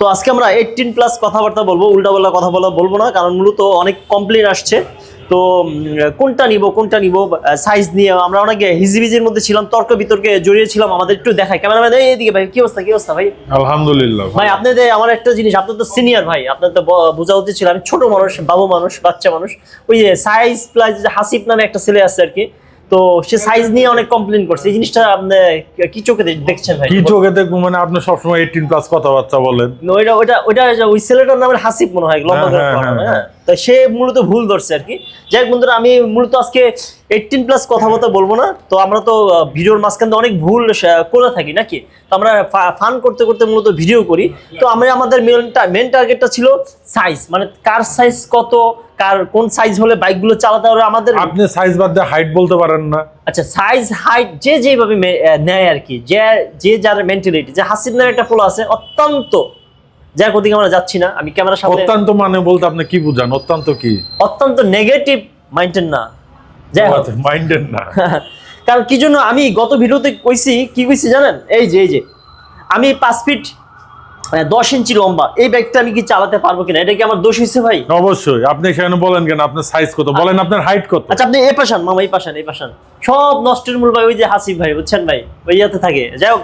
তো আজকে আমরা এইটিন প্লাস কথাবার্তা বলব উল্টাপাল্টা কথা বলা বলব না কারণ মূলত অনেক কমপ্লেন আসছে। তো কোনটা নিব কোনটা নিব সাইজ নিয়ে আমরা অনেকে হিজিবিজির মধ্যে ছিলাম তর্ক বিতর্কে জড়িয়েছিলাম আমাদের একটু দেখাই ক্যামেরাম্যান এইদিকে ভাই কি অবস্থা কি অবস্থা ভাই? আলহামদুলিল্লাহ ভাই আপনাদের আমার একটা জিনিস আপনার তো সিনিয়র ভাই আপনার তো বোঝা উচিত ছিল আমি ছোট মানুষ বাবু মানুষ বাচ্চা মানুষ। ওই যে সাইজ প্লাস হাসিফ নামে একটা ছেলে আছে আর কি তো সে সাইজ নিয়ে অনেক কমপ্লেন করছে। এই জিনিসটা আপনি কি চোখে দেখছেন ভাই? কি চোখে দেখব? মানে আপনি সবসময় এইটিন প্লাস কথাবার্তা বলেন। ওইটা ওইটা ওইটা ওই ছেলেটার নামের হাসিব মনে হয় লম্বা হ্যাঁ, তো সে মূলত ভুল ধরছে আর কি। যাই হোক বন্ধুরা আমি মূলত আজকে এইটিন প্লাস কথাবার্তা বলব না। তো আমরা তো ভিডিওর মাঝখানে অনেক ভুল করে থাকি নাকি? তো আমরা ফান করতে করতে মূলত ভিডিও করি। তো আমরা আমাদের মেন টার্গেটটা ছিল সাইজ মানে কার সাইজ কত কার কোন সাইজ হলে বাইকগুলো চালাতে হবে আমাদের? আপনি সাইজ বাদ দিয়ে হাইট বলতে পারেন না। আচ্ছা সাইজ হাইট যে যেভাবে নেয় আর কি যে যে যার মেন্টালিটি যে হাসিব নামের একটা পোলা আছে অত্যন্ত যাক ওদিকে আমরা যাচ্ছি না। আমি ক্যামেরার সামনে অত্যন্ত মানে বলতে আপনি কি বুঝান? অত্যন্ত কি? অত্যন্ত নেগেটিভ মাইন্ডের না। যাই হোক। মাইন্ডেড না। কারণ কি জন্য আমি গত ভিডিওতে কইছি কি কইছি জানেন? এই যে এই যে আমি পাঁচ ফিট আহ, দশ ইঞ্চি লম্বা এই ব্যাগটা আমি কি চালাতে পারব কিনা? এটা কি আমার দোষ হয়েছে ভাই? অবশ্যই। আপনি সেখানে বলেন কেন? আপনার সাইজ কত? বলেন আপনার হাইট কত? আচ্ছা আপনি এ পাশান মামা এই পাশান এই পাশান। সব নষ্টের মূল ভাই ওই যে হাসিব ভাই বুঝছেন ভাই? ওই ইয়াতে থাকে। যাই হোক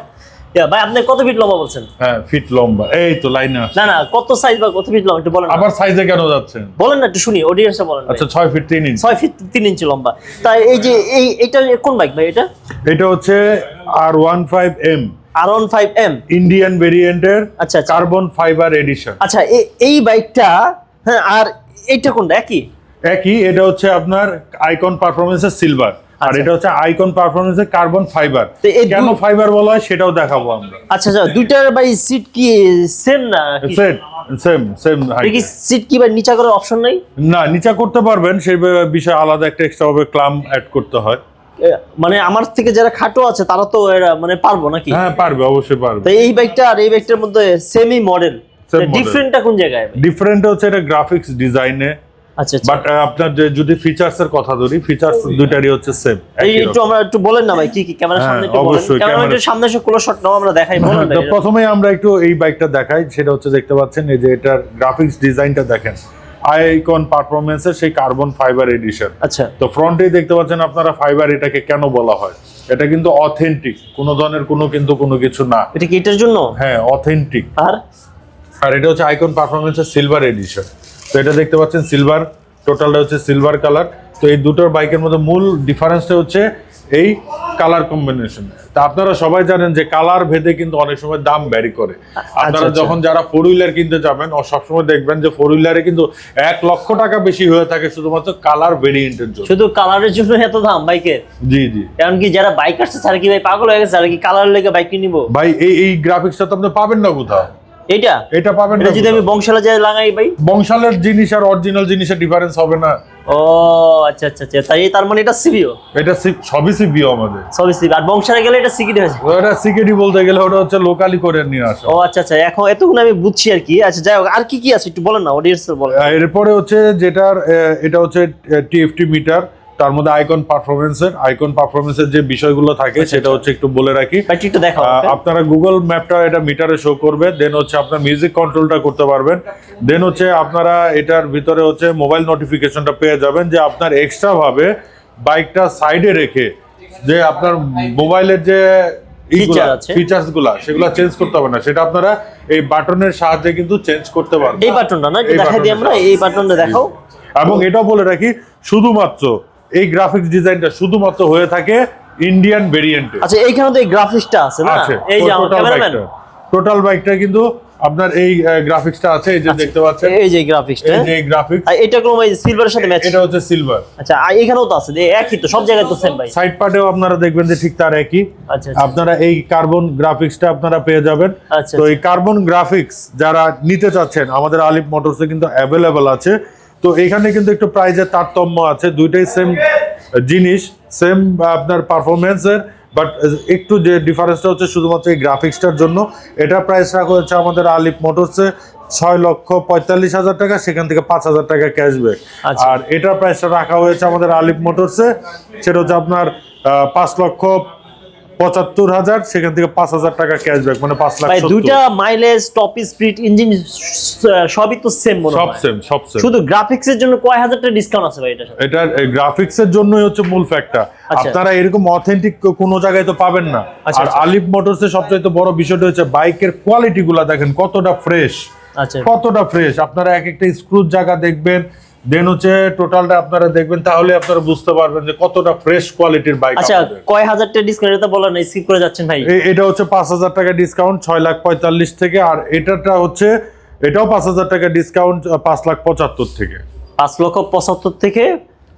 ভাই আপনি কত ফিট লম্বা বলছেন? হ্যাঁ ফিট লম্বা। এই তো লাইনে না না কত সাইজ বা কত ফিট লম্বা একটু বলেন আবার সাইজে কেন যাচ্ছেন? বলেন না একটু শুনি অডিয়েন্সটা বলেন আচ্ছা ছয় ফিট তিন ইঞ্চ ছয় ফিট তিন ইঞ্চি লম্বা। তাই এই যে এই এটা কোন বাইক ভাই এটা? এটা হচ্ছে আর ওয়ান ফাইভ এম ইন্ডিয়ান ভেরিয়েন্টের আচ্ছা আচ্ছা। কার্বন ফাইবার এডিশন আচ্ছা এ- এই বাইকটা হ্যাঁ আর এইটা কোনটা একই? একই এটা হচ্ছে আপনার আইকন পারফরমেন্সের সিলভার আর আচ্ছা। এটা হচ্ছে আইকন পারফরমেন্সের কার্বন ফাইবার কেন ফাইবার বলা হয় সেটাও দেখাবো আমরা। আচ্ছা আচ্ছা দুইটার ভাই সিট কি সেম না কি? সেম সেম কি সিট কি ভাই নিচা করার অপশন নাই? না নিচা করতে পারবেন সেই বিষয়ে আলাদা একটা এক্সট্রা ভাবে ক্লাম অ্যাড করতে হয়। মানে আমার থেকে যারা খাটো আছে তারা তো এরা মানে পারব নাকি? হ্যাঁ পারবে অবশ্যই পারবে। তো এই বাইকটা আর এই বাইকটার মধ্যে সেমই মডেল ডিফারেন্টটা কোন জায়গায়? ডিফারেন্ট হচ্ছে এটা গ্রাফিক্স ডিজাইনে আচ্ছা আচ্ছা। বাট আপনার যে- যদি ফিচার্স এর কথা ধরি ফিচার্স দুইটারই হচ্ছে সেম একটু আমরা একটু বলেন না ভাই কি কি ক্যামেরার হ্যাঁ, সামনে একটু বলেন। অবশ্যই, ক্যামেরার সামনে এসে ক্লোজ শট নাও আমরা দেখাই বলেন প্রথমে আমরা একটু এই বাইকটা দেখাই সেটা হচ্ছে দেখতে পাচ্ছেন এই যে এটার গ্রাফিক্স ডিজাইনটা দেখেন। আইকন পারফরমেন্সের সেই কার্বন ফাইবার এডিশন আচ্ছা। তো ফ্রন্টেই দেখতে পাচ্ছেন আপনারা ফাইবার এটাকে কেন বলা হয়? এটা কিন্তু অথেন্টিক কোনো ধরনের কোনো কিন্তু কোনো কিছু না। এটা কি এটার জন্য? হ্যাঁ অথেন্টিক আর? আর এটা হচ্ছে আইকন পারফরমেন্সের সিলভার এডিশন এটা দেখতে পাচ্ছেন সিলভার টোটালটা হচ্ছে সিলভার কালার তো এই দুটোর বাইকের মধ্যে মূল ডিফারেন্সটা হচ্ছে এই কালার কম্বিনেশন তা আপনারা সবাই জানেন যে কালার ভেদে কিন্তু অনেক সময় দাম ভ্যারি করে। আপনারা আচ্ছা। যখন যারা ফোর হুইলার কিনতে যাবেন ও সবসময় দেখবেন যে ফোর হুইলারে কিন্তু এক লক্ষ টাকা বেশি হয়ে থাকে শুধুমাত্র কালার ভেরিয়েন্টের জন্য। শুধু কালারের জন্য এত দাম বাইকের জি জি। কারণ কি যারা বাইক আসছে তারা কি ভাই পাগল হয়ে গেছে? তারা কি কালার লেগে বাইক নিবো ভাই এই এই গ্রাফিক্সটা তো আপনি পাবেন না কোথাও। এইটা? এটা পাবেন না এটা যদি আমি। বংশালা যায় লাগাই ভাই? বংশালের জিনিস আর অরিজিনাল জিনিসের ডিফারেন্স হবে না। ও আচ্ছা আচ্ছা আচ্ছা। তাই তার মানে এটা সিবিও এটা সবই সিবিও আমাদের। সবই সিবি আর বংশালা গেলে এটা সিকিট হয়েছে? ওটা সিকেডি বলতে গেলে ওটা হচ্ছে লোকালি করে নিয়ে আসা। ও আচ্ছা আচ্ছা। এখন এতক্ষণ আমি বুঝছি আর কি। আচ্ছা যাই হোক আর কি কি আছে? একটু বলেন না অডিয়েন্স বলেন। এরপরে হচ্ছে যেটার এটা হচ্ছে টিএফটি মিটার তার মধ্যে আইকন পারফরমেন্সের আইকন পারফরমেন্সের যে বিষয়গুলো থাকে সেটা হচ্ছে একটু বলে রাখি। আপনারা গুগল ম্যাপটা এটা মিটারে শো করবে দেন হচ্ছে আপনার মিউজিক কন্ট্রোলটা করতে পারবেন। দেন হচ্ছে আপনারা এটার ভিতরে হচ্ছে মোবাইল নোটিফিকেশনটা পেয়ে যাবেন যে আপনার এক্সট্রা ভাবে বাইকটা সাইডে রেখে যে আপনার মোবাইলের যে। ফিচার্সগুলা সেগুলো চেঞ্জ করতে হবে না। সেটা আপনারা এই বাটনের সাহায্যে কিন্তু চেঞ্জ করতে পারবেন। এই বাটনটা না দেখাই দিই আমরা এই বাটনটা দেখাও। এবং এটাও বলে রাখি শুধুমাত্র এই গ্রাফিক্স ডিজাইনটা শুধুমাত্র হয়ে থাকে ইন্ডিয়ান ভেরিয়েন্টে আচ্ছা এইখানে তো এই গ্রাফিক্সটা আছে না? এই যে ক্যামেরাম্যান টোটাল বাইকটা কিন্তু আপনার এই গ্রাফিক্সটা আছে এই যে দেখতে পাচ্ছেন। এই যে গ্রাফিক্সটা এই যে গ্রাফিক্স আর এটা কোনো ভাই সিলভারের সাথে ম্যাচ এটা হচ্ছে সিলভার আচ্ছা আর এখানেও তো আছে যে একই তো সব জায়গায় তো সেম ভাই সাইড পার্টেও আপনারা দেখবেন যে ঠিক তার একই। আচ্ছা আচ্ছা। আপনারা এই কার্বন গ্রাফিক্সটা আপনারা পেয়ে যাবেন। আচ্ছা, তো এই কার্বন গ্রাফিক্স যারা নিতে চাচ্ছেন আমাদের আলিফ মোটরসে কিন্তু অ্যাভেলেবেল আছে। তো এখানে কিন্তু একটু প্রাইজের তারতম্য আছে দুইটাই সেম জিনিস সেম আপনার পারফরমেন্সের বাট একটু যে ডিফারেন্সটা হচ্ছে শুধুমাত্র এই গ্রাফিক্সটার জন্য এটা প্রাইস রাখা হচ্ছে আমাদের আলিফ মোটরসে ছয় লক্ষ পঁয়তাল্লিশ হাজার টাকা সেখান থেকে পাঁচ হাজার টাকা ক্যাশব্যাক আচ্ছা। আর এটার প্রাইসটা রাখা হয়েছে আমাদের আলিফ মোটরসে সেটা হচ্ছে আপনার পাঁচ লক্ষ পঁচাত্তর হাজার সেখান থেকে পাঁচ হাজার টাকা ক্যাশব্যাক মানে পাঁচ লাখ দুইটা মাইলেজ টপ স্পিড ইঞ্জিন সবই তো সেম মনে সব সেম সব সেম শুধু গ্রাফিক্স এর জন্য কয় হাজার টাকা ডিসকাউন্ট আছে ভাই এটা এটার গ্রাফিক্স এর জন্যই হচ্ছে মূল ফ্যাক্টর আচ্ছা। আপনারা এরকম অথেন্টিক কোনো জায়গায় তো পাবেন না। আচ্ছা, আর আচ্ছা। আলিফ মোটরস এর সবচেয়ে বড় বিষয়টা হচ্ছে বাইকের কোয়ালিটি গুলা দেখেন কতটা ফ্রেশ আচ্ছা। কতটা ফ্রেশ আপনারা এক একটা স্ক্রুর জায়গা দেখবেন দেন হচ্ছে টোটালটা আপনারা দেখবেন তাহলে আপনারা বুঝতে পারবেন যে কতটা ফ্রেশ কোয়ালিটির বাইক আচ্ছা কয় হাজার টাকা ডিসকাউন্ট এটা বলা নাই স্কিপ করে যাচ্ছেন ভাই। এটা হচ্ছে পাঁচ হাজার টাকা ডিসকাউন্ট ছয় লাখ পঁয়তাল্লিশ থেকে আর এটাটা হচ্ছে এটাও পাঁচ হাজার টাকা ডিসকাউন্ট পাঁচ লাখ পঁচাত্তর থেকে। পাঁচ লক্ষ পঁচাত্তর থেকে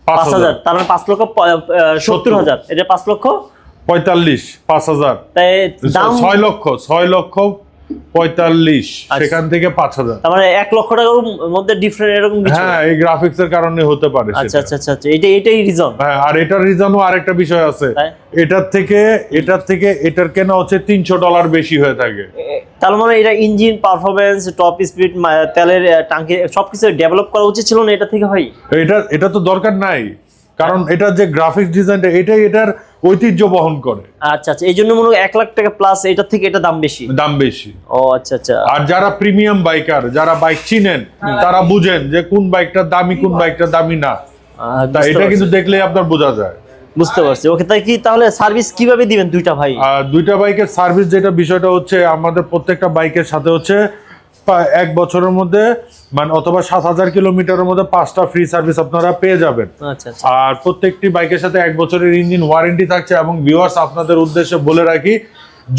পাঁচ হাজার তার মানে পাঁচ লক্ষ সত্তর হাজার। এটা পাঁচ লক্ষ? পঁয়তাল্লিশ পাঁচ হাজার। তাই দাম ছয় লক্ষ ছয় লক্ষ পঁয়তাল্লিশ আচ্ছা। সেখান থেকে পাঁচ হাজার। তার মানে এক লক্ষ টাকার মধ্যে ডিফারেন্ট এরকম হ্যাঁ এই গ্রাফিক্স এর কারণে হতে পারে আচ্ছা। আচ্ছা আচ্ছা এটা এটাই রিজন হ্যাঁ আর এটার রিজনও আরেকটা বিষয় আছে। তাই? এটার থেকে এটার থেকে এটার কেনা হচ্ছে তিনশো ডলার বেশি হয়ে থাকে। তার মানে এটা ইঞ্জিন পারফরমেন্স টপ স্পিড তেলের টাঙ্কি সবকিছু ডেভেলপ করা উচিত ছিল না এটা থেকে ভাই? এটা এটা তো দরকার নাই। কারণ এটার যে গ্রাফিক্স ডিজাইনটা এটাই এটার ঐতিহ্য বহন করে। আচ্ছা আচ্ছা এই জন্য মনে হয় এক লাখ টাকা প্লাস এটার থেকে এটা দাম বেশি। দাম বেশি। ও আচ্ছা আচ্ছা। আর যারা প্রিমিয়াম বাইকার যারা বাইক চিনেন তারা বুঝেন যে কোন বাইকটা দামি কোন বাইকটা দামি না। তা এটা কিন্তু দেখলেই আপনার বোঝা যায়। বুঝতে পারছি। ওকে তাই কি তাহলে সার্ভিস কীভাবে দিবেন দুইটা ভাই? দুইটা বাইকের সার্ভিস যেটা বিষয়টা হচ্ছে আমাদের প্রত্যেকটা বাইকের সাথে হচ্ছে এক বছরের মধ্যে মানে অথবা সাত হাজার কিলোমিটারের মধ্যে পাঁচটা ফ্রি সার্ভিস আপনারা পেয়ে যাবেন। আচ্ছা আচ্ছা। আর প্রত্যেকটি বাইকের সাথে এক বছরের ইঞ্জিন ওয়ারেন্টি থাকছে এবং ভিওয়ার্স আপনাদের উদ্দেশ্যে বলে রাখি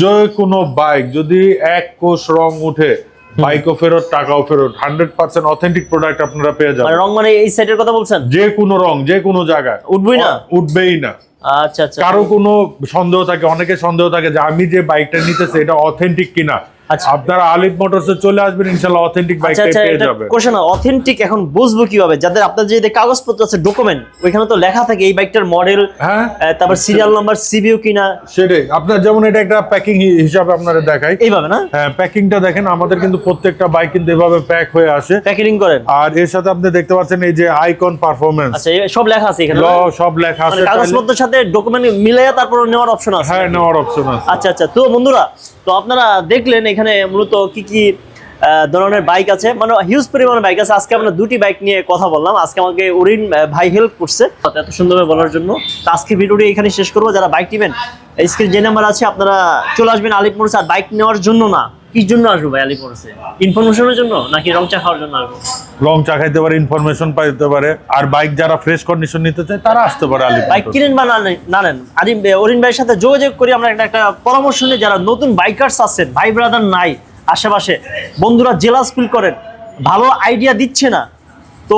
যে কোনো বাইক যদি এক কোষ রং উঠে বাইকও ফেরত টাকাও ফেরত হান্ড্রেড পার্সেন্ট অথেন্টিক প্রোডাক্ট আপনারা পেয়ে মানে যাবেন রং মানে এই সাইডের কথা বলছেন? যে কোনো রং যে কোনো জায়গায়। উঠবই না? উঠবেই না। আচ্ছা আচ্ছা। কারও কোনো সন্দেহ থাকে অনেকে সন্দেহ থাকে যে আমি যে বাইকটা নিতেছি এটা অথেন্টিক কিনা। আপনারা আলিফ মোটরসে চলে আসবেন ইনশাল্লাহ অথেন্টিক আচ্ছা বাইকটাই আচ্ছা পেয়ে যাবেন। কোশ্চেন অথেন্টিক এখন বুঝব কীভাবে? যাদের আপনার যে কাগজপত্র আছে ডকুমেন্ট ওইখানে তো লেখা থাকে এই বাইকটার মডেল হ্যাঁ। তারপর সিরিয়াল নাম্বার সিবিও কিনা। সেটাই। আপনার যেমন এটা একটা প্যাকিং হিসাবে আপনারা দেখাই। এইভাবে না? হ্যাঁ প্যাকিংটা দেখেন আমাদের কিন্তু প্রত্যেকটা বাইক কিন্তু এভাবে প্যাক হয়ে আসে। প্যাকেটিং করেন। আর এর সাথে আপনি দেখতে পাচ্ছেন এই যে আইকন পারফরমেন্স আচ্ছা সব লেখা আছে এখানে ল সব লেখা মানে আছে কাগজপত্রের সাথে ডকুমেন্ট মিলাইয়া তারপর নেওয়ার অপশন আছে। হ্যাঁ নেওয়ার অপশন আছে। আচ্ছা আচ্ছা তো বন্ধুরা তো আপনারা দেখলেন এখানে মূলত কি কি ধরনের বাইক আছে। মানে হিউজ পরিমাণে বাইক আছে। আজকে আমরা দুটি বাইক নিয়ে কথা বললাম। আজকে আমাকে উরিন ভাই হেল্প করছে। এত সুন্দরভাবে বলার জন্য। তো আজকে ভিডিওটি এখানে শেষ করব। যারা বাইক নেবেন স্ক্রিন যে নাম্বার আছে, আপনারা চলে আসবেন আলিপুর আর বাইক নেওয়ার জন্য না। কি জন্য আসব ভাই আলিপ মোড়সে ইনফরমেশনের জন্য নাকি রং চা খাওয়ার জন্য আসব? লং চা খাইতে পারে ইনফরমেশন পাইতে পারে। আর বাইক যারা ফ্রেশ কন্ডিশন নিতে চায় তারা আসতে পারে আলিফ বাইক কিনেন বা না নেন- না নেন আরিম অরিন ভাইয়ের সাথে যোগাযোগ করি আমরা একটা একটা পরামর্শ নিই যারা নতুন বাইকার্স আছেন ভাই ব্রাদার নাই আশেপাশে বন্ধুরা জেলাস ফিল করেন ভালো আইডিয়া দিচ্ছে না তো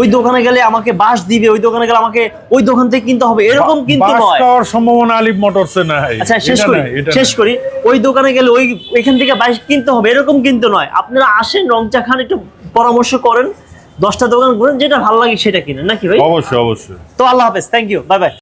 ওই দোকানে গেলে আমাকে বাস দিবে ওই দোকানে গেলে আমাকে ওই দোকান থেকে কিনতে হবে। এরকম কিন্তু বাস নয়। পাওয়ার সম্ভাবনা আলিফ মোটরসে নাই। আচ্ছা শেষ করি শেষ করি। ওই দোকানে গেলে ওই এখান থেকে বাইক কিনতে হবে এরকম কিন্তু নয়। আপনারা আসেন রংচা খান একটু পরামর্শ করেন। দশটা দোকান ঘুরেন যেটা ভালো লাগে সেটা কিনেন। নাকি ভাই? অবশ্যই অবশ্যই। তো আল্লাহ হাফেজ থ্যাংক ইউ বাই বাই